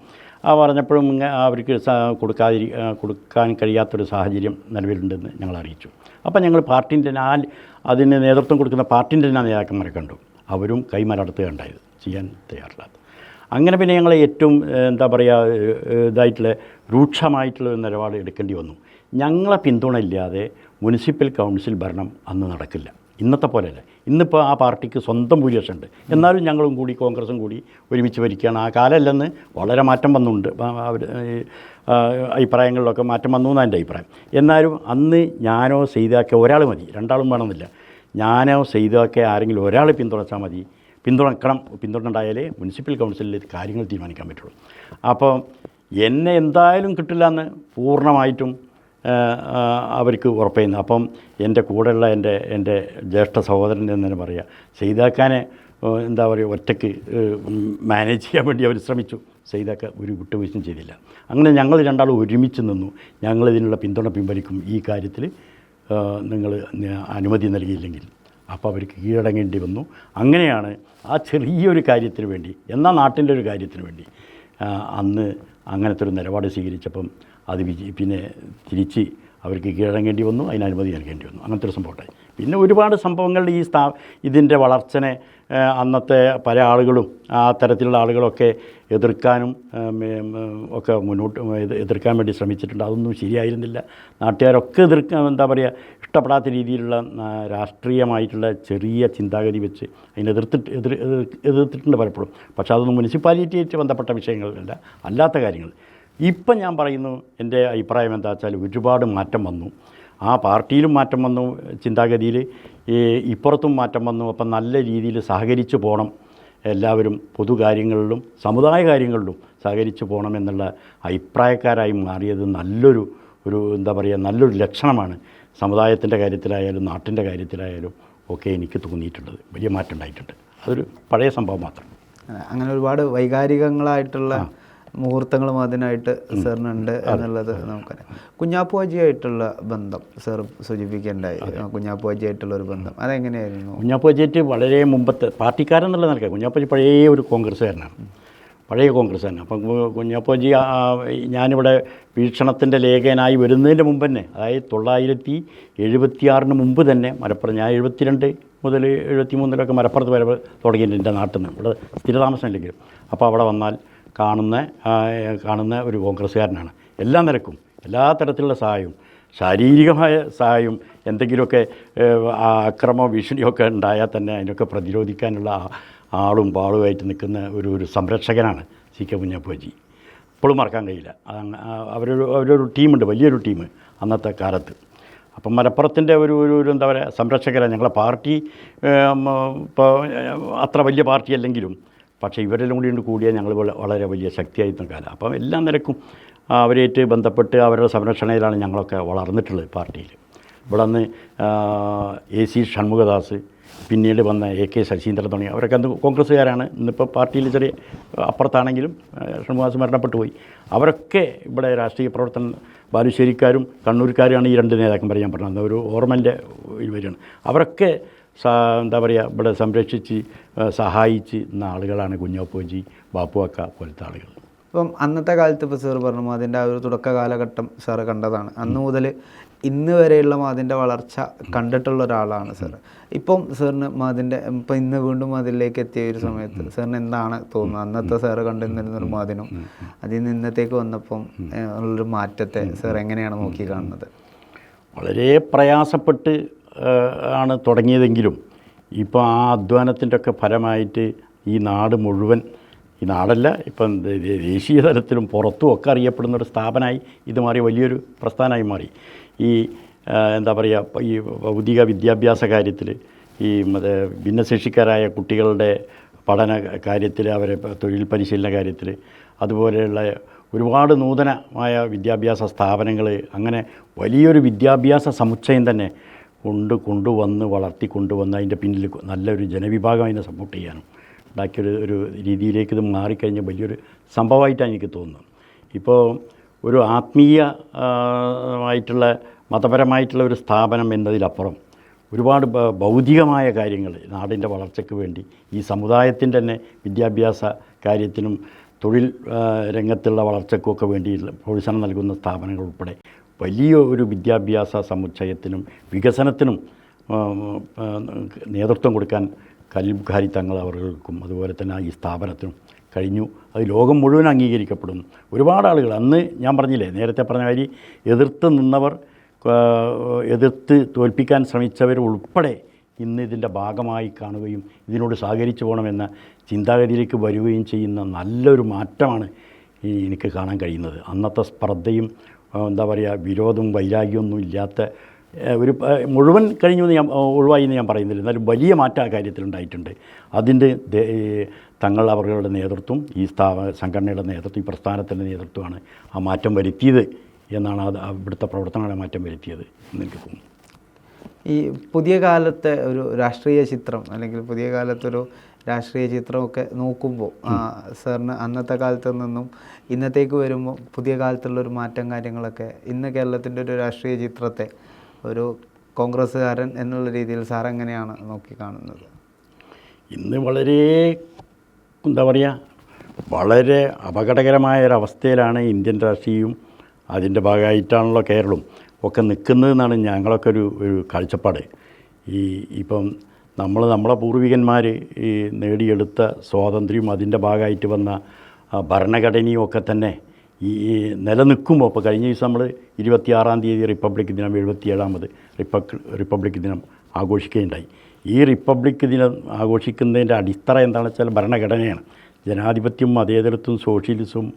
പറഞ്ഞപ്പോഴും ഇങ്ങനെ അവർക്ക് കൊടുക്കാതിരി ആ, കൊടുക്കാൻ കഴിയാത്തൊരു സാഹചര്യം നിലവിലുണ്ടെന്ന് ഞങ്ങൾ അറിയിച്ചു. അപ്പോൾ ഞങ്ങൾ പാർട്ടിന്റെ ആ അതിന് നേതൃത്വം കൊടുക്കുന്ന പാർട്ടിന്റെ തന്നെ നേതാക്കന്മാരെ കണ്ടു. അവരും കൈമലർത്തുകയുണ്ടായത് ചെയ്യാൻ തയ്യാറില്ലാത്ത. അങ്ങനെ പിന്നെ ഞങ്ങൾ ഏറ്റവും എന്താ പറയുക ഇതായിട്ടുള്ള രൂക്ഷമായിട്ടുള്ള നിലപാട് എടുക്കേണ്ടി വന്നു. ഞങ്ങളെ പിന്തുണ ഇല്ലാതെ മുനിസിപ്പൽ കൗൺസിൽ ഭരണം അന്ന് നടക്കില്ല. ഇന്നത്തെ പോലെയല്ല. ഇന്നിപ്പോൾ ആ പാർട്ടിക്ക് സ്വന്തം ഭൂരിപക്ഷം ഉണ്ട് എന്നാലും ഞങ്ങളും കൂടി കോൺഗ്രസും കൂടി ഒരുമിച്ച് ഭരിക്കുകയാണ്. ആ കാലമല്ലെന്ന് വളരെ മാറ്റം വന്നുണ്ട്. അവർ അഭിപ്രായങ്ങളിലൊക്കെ മാറ്റം വന്നു എന്നാണ് എന്റെ അഭിപ്രായം. എന്നാലും അന്ന് ഞാനോ സെയ്താക്കിയ ഒരാൾ മതി. രണ്ടാളും വേണമെന്നില്ല. ഞാനോ സെയ്താക്കിയ ആരെങ്കിലും ഒരാൾ പിന്തുണച്ചാൽ മതി. പിന്തുണക്കണം. പിന്തുണ ഉണ്ടായാലേ മുനിസിപ്പൽ കൗൺസിലിൽ കാര്യങ്ങൾ തീരുമാനിക്കാൻ പറ്റുള്ളൂ. അപ്പോൾ എന്നെ എന്തായാലും കിട്ടില്ല എന്ന് പൂർണമായിട്ടും അവർക്ക് ഉറപ്പായിരുന്നു അപ്പം എന്റെ കൂടെയുള്ള എന്റെ എന്റെ ജ്യേഷ്ഠ സഹോദരൻ എന്ന് തന്നെ പറയുക ചെയ്താക്കാനെ എന്താ പറയുക ഒറ്റയ്ക്ക് മാനേജ് ചെയ്യാൻ വേണ്ടി അവർ ശ്രമിച്ചു. സെയ്താക്ക ഒരു വിട്ടുവീഴ്ചയും ചെയ്തില്ല. അങ്ങനെ ഞങ്ങൾ രണ്ടാളും ഒരുമിച്ച് നിന്നു. ഞങ്ങൾ ഇതിനുള്ള പിന്തുണ പിൻവലിക്കും. ഈ കാര്യത്തിൽ നിങ്ങൾ അനുമതി നൽകിയില്ലെങ്കിൽ. അപ്പോൾ അവർക്ക് കീഴടങ്ങേണ്ടി വന്നു. അങ്ങനെയാണ് ആ ചെറിയൊരു കാര്യത്തിന് വേണ്ടി എന്നാൽ നാട്ടിന്റെ ഒരു കാര്യത്തിന് വേണ്ടി അന്ന് അങ്ങനത്തെ ഒരു നിലപാട് സ്വീകരിച്ചപ്പം അത് പിന്നെ തിരിച്ച് അവർക്ക് കീഴടങ്ങേണ്ടി വന്നു അതിന് അനുമതി നൽകേണ്ടി വന്നു. അങ്ങനത്തെ ഒരു സംഭവം ഉണ്ടായി. പിന്നെ ഒരുപാട് സംഭവങ്ങൾ ഈ സ്ഥാ ഇതിന്റെ വളർച്ചനെ അന്നത്തെ പല ആളുകളും ആ തരത്തിലുള്ള ആളുകളൊക്കെ എതിർക്കാനും ഒക്കെ മുന്നോട്ട് എതി- എതിർക്കാൻ വേണ്ടി ശ്രമിച്ചിട്ടുണ്ട്. അതൊന്നും ശരിയായിരുന്നില്ല. നാട്ടുകാരൊക്കെ എതിർക്കാൻ എന്താ പറയുക ഇഷ്ടപ്പെടാത്ത രീതിയിലുള്ള രാഷ്ട്രീയമായിട്ടുള്ള ചെറിയ ചിന്താഗതി വെച്ച് അതിനെ എതിർത്തിട്ട് എതിർ എതിർ- എതിർത്തിട്ടുണ്ട് പലപ്പോഴും. പക്ഷേ അതൊന്നും മുനിസിപ്പാലിറ്റിയായിട്ട് ബന്ധപ്പെട്ട വിഷയങ്ങളല്ല അല്ലാത്ത കാര്യങ്ങൾ. ഇപ്പം ഞാൻ പറയുന്നു എന്റെ അഭിപ്രായം എന്താ വെച്ചാൽ ഒരുപാട് മാറ്റം വന്നു. ആ പാർട്ടിയിലും മാറ്റം വന്നു ചിന്താഗതിയിൽ ഈ ഇപ്പുറത്തും മാറ്റം വന്നു. അപ്പം നല്ല രീതിയിൽ സഹകരിച്ചു പോകണം എല്ലാവരും പൊതുകാര്യങ്ങളിലും സമുദായ കാര്യങ്ങളിലും സഹകരിച്ചു പോകണം എന്നുള്ള അഭിപ്രായക്കാരായി മാറിയത് നല്ലൊരു ഒരു എന്താ പറയുക നല്ലൊരു ലക്ഷണമാണ് സമുദായത്തിന്റെ കാര്യത്തിലായാലും നാട്ടിന്റെ കാര്യത്തിലായാലും ഒക്കെ എനിക്ക് തോന്നിയിട്ടുള്ളത്. വലിയ മാറ്റം ഉണ്ടായിട്ടുണ്ട്. അതൊരു പഴയ സംഭവം മാത്രം. അങ്ങനെ ഒരുപാട് വൈകാരികങ്ങളായിട്ടുള്ള മുഹൂർത്തങ്ങളും അതിനായിട്ട് സാറിനുണ്ട് എന്നുള്ളത് നമുക്കറിയാം. കുഞ്ഞാപ്പുവാജിയായിട്ടുള്ള ബന്ധം സാർ സൂചിപ്പിക്കേണ്ടായി. കുഞ്ഞാപ്പുവാജിയായിട്ടുള്ള ഒരു ബന്ധം. അതെങ്ങനെയായിരുന്നു? കുഞ്ഞാപ്പുവാജിയായിട്ട് വളരെ മുമ്പത്തെ പാർട്ടിക്കാരൻ എന്നുള്ള കുഞ്ഞാപ്പുജി കുഞ്ഞാപ്പൂജി പഴയ ഒരു കോൺഗ്രസ്സുകാരനാണ്. പഴയ കോൺഗ്രസ്സുകാരൻ അപ്പം കുഞ്ഞാപ്പുജി ഞാനിവിടെ വീക്ഷണത്തിന്റെ ലേഖനായി വരുന്നതിന്റെ മുമ്പ് തന്നെ അതായത് തൊള്ളായിരത്തി എഴുപത്തിയാറിന് മുമ്പ് തന്നെ മലപ്പുറം ഞാൻ എഴുപത്തിരണ്ട് മുതൽ എഴുപത്തി മൂന്നിലൊക്കെ മലപ്പുറത്ത് വരവ് തുടങ്ങിയിട്ടുണ്ട് എന്റെ നാട്ടിൽ നിന്ന്. ഇവിടെ സ്ഥിരതാമസം ഇല്ലെങ്കിലും അപ്പോൾ അവിടെ വന്നാൽ കാണുന്ന കാണുന്ന ഒരു കോൺഗ്രസ്സുകാരനാണ്. എല്ലാ നിരക്കും എല്ലാ തരത്തിലുള്ള സഹായവും ശാരീരികമായ സഹായവും എന്തെങ്കിലുമൊക്കെ അക്രമ ഭീഷണിയൊക്കെ ഉണ്ടായാൽ തന്നെ അതിനൊക്കെ പ്രതിരോധിക്കാനുള്ള ആളും പാളുമായിട്ട് നിൽക്കുന്ന ഒരു ഒരു സംരക്ഷകനാണ് സി കെ കുഞ്ഞപ്പൂജി ഇപ്പോഴും മറക്കാൻ കഴിയില്ല. അവരൊരു അവരൊരു ടീമുണ്ട് വലിയൊരു ടീം അന്നത്തെ കാലത്ത്. അപ്പം മലപ്പുറത്തിന്റെ ഒരു ഒരു ഒരു എന്താ പറയുക സംരക്ഷകരാണ് ഞങ്ങളെ പാർട്ടി ഇപ്പോൾ അത്ര വലിയ പാർട്ടി അല്ലെങ്കിലും പക്ഷേ ഇവരെല്ലാം കൂടി കൂടിയാൽ ഞങ്ങൾ വളരെ വലിയ ശക്തിയായിരുന്ന കാലം അപ്പം എല്ലാ നിരക്കും അവരായിട്ട് ബന്ധപ്പെട്ട് അവരുടെ സംരക്ഷണയിലാണ് ഞങ്ങളൊക്കെ വളർന്നിട്ടുള്ളത് പാർട്ടിയിൽ. ഇവിടെ നിന്ന് എ സി ഷൺമുഖദാസ് പിന്നീട് വന്ന എ കെ ശശീന്ദ്രൻ തുടങ്ങി അവരൊക്കെ അന്ന് കോൺഗ്രസ്സുകാരാണ്. ഇന്നിപ്പോൾ പാർട്ടിയിൽ ചെറിയ അപ്പുറത്താണെങ്കിലും ഷൺമുഖദാസ് മരണപ്പെട്ടു പോയി. അവരൊക്കെ ഇവിടെ രാഷ്ട്രീയ പ്രവർത്തനം ബാലുശ്ശേരിക്കാരും കണ്ണൂർക്കാരുമാണ് ഈ രണ്ട് നേതാക്കന്മാരെ ഞാൻ പറഞ്ഞത്. ഒരു ഓർമ്മന്റെ ഇവരാണ് അവരൊക്കെ എന്താ പറയുക ഇവിടെ സംരക്ഷിച്ച് സഹായിച്ച് നിന്ന ആളുകളാണ് കുഞ്ഞോപ്പോജി ബാപ്പുവക്ക പോലത്തെ ആളുകൾ. ഇപ്പം അന്നത്തെ കാലത്ത് ഇപ്പോൾ സാർ പറഞ്ഞു അതിന്റെ ആ ഒരു തുടക്ക കാലഘട്ടം സാറ് കണ്ടതാണ്. അന്ന് മുതൽ ഇന്ന് വരെയുള്ള മാതിന്റെ വളർച്ച കണ്ടിട്ടുള്ള ഒരാളാണ് സാർ ഇപ്പം സാറിന് മാതിന്റെ ഇപ്പം ഇന്ന് വീണ്ടും അതിലേക്ക് എത്തിയ ഒരു സമയത്ത് സാറിന് എന്താണ് തോന്നുന്നത്? അന്നത്തെ സാറ് കണ്ടിരുന്ന ഒരു മാതിനും അതിൽ നിന്ന് ഇന്നത്തേക്ക് വന്നപ്പം ഉള്ളൊരു മാറ്റത്തെ സാർ എങ്ങനെയാണ് നോക്കി കാണുന്നത്? വളരെ പ്രയാസപ്പെട്ട് ആണ് തുടങ്ങിയതെങ്കിലും ഇപ്പോൾ ആ അധ്വാനത്തിന്റെ ഒക്കെ ഫലമായിട്ട് ഈ നാട് മുഴുവൻ ഈ നാടല്ല ഇപ്പം ദേശീയ തലത്തിലും പുറത്തും ഒക്കെ അറിയപ്പെടുന്ന ഒരു സ്ഥാപനമായി ഇത് മാറി വലിയൊരു പ്രസ്ഥാനമായി മാറി. ഈ എന്താ പറയുക ഈ ഭൗതിക വിദ്യാഭ്യാസ കാര്യത്തിൽ ഈ ഭിന്നശേഷിക്കാരായ കുട്ടികളുടെ പഠന കാര്യത്തിൽ അവരെ തൊഴിൽ പരിശീലന കാര്യത്തിൽ അതുപോലെയുള്ള ഒരുപാട് നൂതനമായ വിദ്യാഭ്യാസ സ്ഥാപനങ്ങൾ അങ്ങനെ വലിയൊരു വിദ്യാഭ്യാസ സമുച്ചയം തന്നെ കൊണ്ട് കൊണ്ടുവന്ന് വളർത്തി കൊണ്ടുവന്ന് അതിന്റെ പിന്നിൽ നല്ലൊരു ജനവിഭാഗം അതിനെ സപ്പോർട്ട് ചെയ്യാനും. ഉണ്ടാക്കിയൊരു ഒരു രീതിയിലേക്ക് ഇത് മാറിക്കഴിഞ്ഞാൽ വലിയൊരു സംഭവമായിട്ടാണ് എനിക്ക് തോന്നുന്നത്. ഇപ്പോൾ ഒരു ആത്മീയ ആയിട്ടുള്ള മതപരമായിട്ടുള്ള ഒരു സ്ഥാപനം എന്നതിലപ്പുറം ഒരുപാട് ഭൗതികമായ കാര്യങ്ങൾ നാടിന്റെ വളർച്ചയ്ക്ക് വേണ്ടി ഈ സമുദായത്തിന്റെ തന്നെ വിദ്യാഭ്യാസ കാര്യത്തിനും തൊഴിൽ രംഗത്തുള്ള രംഗത്തുള്ള വളർച്ചയ്ക്കുമൊക്കെ വേണ്ടി പ്രോത്സാഹനം നൽകുന്ന സ്ഥാപനങ്ങൾ ഉൾപ്പെടെ വലിയ ഒരു വിദ്യാഭ്യാസ സമുച്ചയത്തിനും വികസനത്തിനും നേതൃത്വം കൊടുക്കാൻ കലിബ്ഖാരി തങ്ങൾ അവർക്കും അതുപോലെ തന്നെ ഈ സ്ഥാപനത്തിനും കഴിഞ്ഞു. അത് ലോകം മുഴുവൻ അംഗീകരിക്കപ്പെടുന്നു. ഒരുപാട് ആളുകൾ അന്ന് ഞാൻ പറഞ്ഞില്ലേ നേരത്തെ പറഞ്ഞ കാര്യം എതിർത്ത് നിന്നവർ എതിർത്ത് തോൽപ്പിക്കാൻ ശ്രമിച്ചവർ ഉൾപ്പെടെ ഇന്ന് ഇതിന്റെ ഭാഗമായി കാണുകയും ഇതിനോട് സഹകരിച്ചു പോകണമെന്ന ചിന്താഗതിയിലേക്ക് വരികയും ചെയ്യുന്ന നല്ലൊരു മാറ്റമാണ് എനിക്ക് കാണാൻ കഴിയുന്നത്. അന്നത്തെ സ്പർദ്ധയും എന്താ പറയുക വിരോധവും വൈരാഗ്യമൊന്നും ഇല്ലാത്ത ഒരു മുഴുവൻ കഴിഞ്ഞു എന്ന് ഞാൻ ഒഴിവായി എന്ന് ഞാൻ പറയുന്നില്ല. എന്നാലും വലിയ മാറ്റം ആ കാര്യത്തിലുണ്ടായിട്ടുണ്ട് അതിന്റെ തങ്ങൾ അവരുടെ നേതൃത്വം ഈ സ്ഥാപ സംഘടനയുടെ നേതൃത്വം ഈ പ്രസ്ഥാനത്തിന്റെ നേതൃത്വമാണ് ആ മാറ്റം വരുത്തിയത് എന്നാണ് അത് ഇവിടുത്തെ പ്രവർത്തനങ്ങളെ മാറ്റം വരുത്തിയത് എന്ന് എനിക്ക് തോന്നുന്നു. ഈ പുതിയ കാലത്തെ ഒരു രാഷ്ട്രീയ ചിത്രം അല്ലെങ്കിൽ പുതിയ കാലത്തൊരു രാഷ്ട്രീയ ചിത്രമൊക്കെ നോക്കുമ്പോൾ സാറിന് അന്നത്തെ കാലത്ത് നിന്നും ഇന്നത്തേക്ക് വരുമ്പോൾ പുതിയ കാലത്തുള്ള ഒരു മാറ്റം കാര്യങ്ങളൊക്കെ ഇന്ന് കേരളത്തിന്റെ ഒരു രാഷ്ട്രീയ ചിത്രത്തെ ഒരു കോൺഗ്രസ്സുകാരൻ എന്നുള്ള രീതിയിൽ സാർ എങ്ങനെയാണ് നോക്കിക്കാണുന്നത് ഇന്ന് വളരെ എന്താ പറയുക വളരെ അപകടകരമായ ഒരവസ്ഥയിലാണ് ഇന്ത്യൻ രാഷ്ട്രീയവും അതിന്റെ ഭാഗമായിട്ടാണല്ലോ കേരളവും ഒക്കെ നിൽക്കുന്നതെന്നാണ് ഞങ്ങളൊക്കെ ഒരു ഒരു കാഴ്ചപ്പാട്. ഈ ഇപ്പം നമ്മൾ നമ്മളെ പൂർവികന്മാർ ഈ നേടിയെടുത്ത സ്വാതന്ത്ര്യം അതിന്റെ ഭാഗമായിട്ട് വന്ന ഭരണഘടനയും ഒക്കെ തന്നെ ഈ നിലനിൽക്കുമ്പോൾ ഇപ്പോൾ കഴിഞ്ഞ ദിവസം നമ്മൾ ഇരുപത്തിയാറാം തീയതി റിപ്പബ്ലിക് ദിനം എഴുപത്തിയേഴാമത് റിപ്പക് റിപ്പബ്ലിക് ദിനം ആഘോഷിക്കുകയുണ്ടായി. ഈ റിപ്പബ്ലിക് ദിനം ആഘോഷിക്കുന്നതിന്റെ അടിത്തറ എന്താണെന്ന് വെച്ചാൽ ഭരണഘടനയാണ്. ജനാധിപത്യം മതേതരത്വം സോഷ്യലിസവും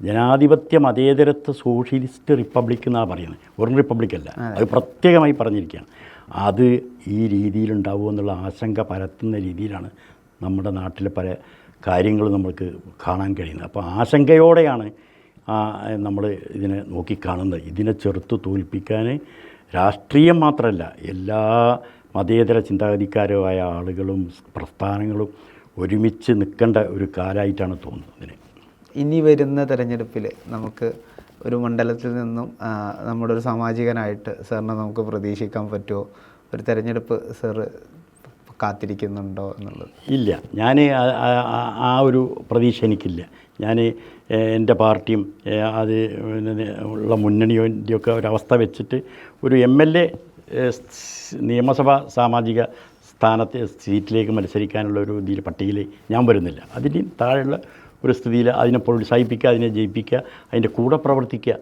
ജനാധിപത്യ മതേതരത്വ സോഷ്യലിസ്റ്റ് റിപ്പബ്ലിക് എന്നാണ് പറയുന്നത്. വെറും റിപ്പബ്ലിക് അല്ല. അത് പ്രത്യേകമായി പറഞ്ഞിരിക്കുകയാണ്. അത് ഈ രീതിയിലുണ്ടാവുമോ എന്നുള്ള ആശങ്ക പരത്തുന്ന രീതിയിലാണ് നമ്മുടെ നാട്ടിലെ പല കാര്യങ്ങളും നമ്മൾക്ക് കാണാൻ കഴിയുന്നത്. അപ്പോൾ ആശങ്കയോടെയാണ് നമ്മൾ ഇതിനെ നോക്കിക്കാണുന്നത് ഇതിനെ ചെറുത്ത് തോൽപ്പിക്കാൻ രാഷ്ട്രീയം മാത്രമല്ല എല്ലാ മതേതര ചിന്താഗതിക്കാരുമായ ആളുകളും പ്രസ്ഥാനങ്ങളും ഒരുമിച്ച് നിൽക്കേണ്ട ഒരു കാലമായിട്ടാണ് തോന്നുന്നത് ഇനി വരുന്ന തെരഞ്ഞെടുപ്പിൽ നമുക്ക് ഒരു മണ്ഡലത്തിൽ നിന്നും നമ്മുടെ ഒരു സാമാജികനായിട്ട് സാറിനെ നമുക്ക് പ്രതീക്ഷിക്കാൻ പറ്റുമോ? ഒരു തിരഞ്ഞെടുപ്പ് സാറ് കാത്തിരിക്കുന്നുണ്ടോ എന്നുള്ളത്? ഇല്ല. ഞാൻ ആ ഒരു പ്രതീക്ഷ എനിക്കില്ല. ഞാൻ എന്റെ പാർട്ടിയും അത് ഉള്ള മുന്നണിയൊക്കെ ഒരവസ്ഥ വെച്ചിട്ട് ഒരു എം എൽ എ നിയമസഭാ സാമാജിക സ്ഥാനത്തെ സീറ്റിലേക്ക് മത്സരിക്കാനുള്ള ഒരു ഇതിൽ പട്ടികയിൽ ഞാൻ വരുന്നില്ല. അതിന് താഴെയുള്ള ഒരു സ്ഥിതിയിൽ അതിനെ പ്രോത്സാഹിപ്പിക്കുക അതിനെ ജയിപ്പിക്കുക അതിന്റെ കൂടെ പ്രവർത്തിക്കുക.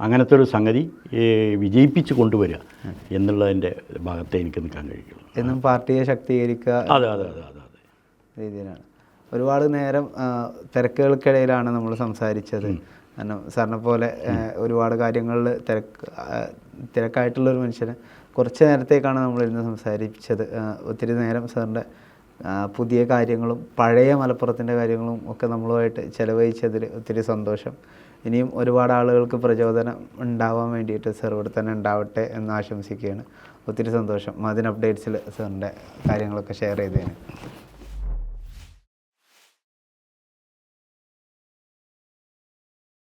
അങ്ങനത്തെ ഒരു സംഗതി വിജയിപ്പിച്ച് കൊണ്ടുവരിക എന്നുള്ളതിന്റെ ഭാഗത്തെ എനിക്ക് നിൽക്കാൻ കഴിയുള്ളൂ. എന്നും പാർട്ടിയെ ശക്തീകരിക്കുക അതെ അതെ അതെ അതെ അതെ. രീതിയിലാണ്. ഒരുപാട് നേരം തിരക്കുകൾക്കിടയിലാണ് നമ്മൾ സംസാരിച്ചത്. കാരണം സാറിനെ പോലെ ഒരുപാട് കാര്യങ്ങളിൽ തിരക്ക് തിരക്കായിട്ടുള്ളൊരു മനുഷ്യനെ കുറച്ച് നേരത്തേക്കാണ് നമ്മൾ ഇന്ന് സംസാരിച്ചത്. ഒത്തിരി നേരം സാറിന്റെ പുതിയ കാര്യങ്ങളും പഴയ മലപ്പുറത്തിന്റെ കാര്യങ്ങളും ഒക്കെ നമ്മളുമായിട്ട് ചിലവഴിച്ചതിൽ ഒത്തിരി സന്തോഷം. ഇനിയും ഒരുപാട് ആളുകൾക്ക് പ്രചോദനം ഉണ്ടാവാൻ വേണ്ടിയിട്ട് സാർ ഇവിടെ തന്നെ ഉണ്ടാവട്ടെ എന്ന് ആശംസിക്കുകയാണ്. ഒത്തിരി സന്തോഷം. മതിന് അപ്ഡേറ്റ്സിൽ സാറിന്റെ കാര്യങ്ങളൊക്കെ ഷെയർ ചെയ്തതിന്.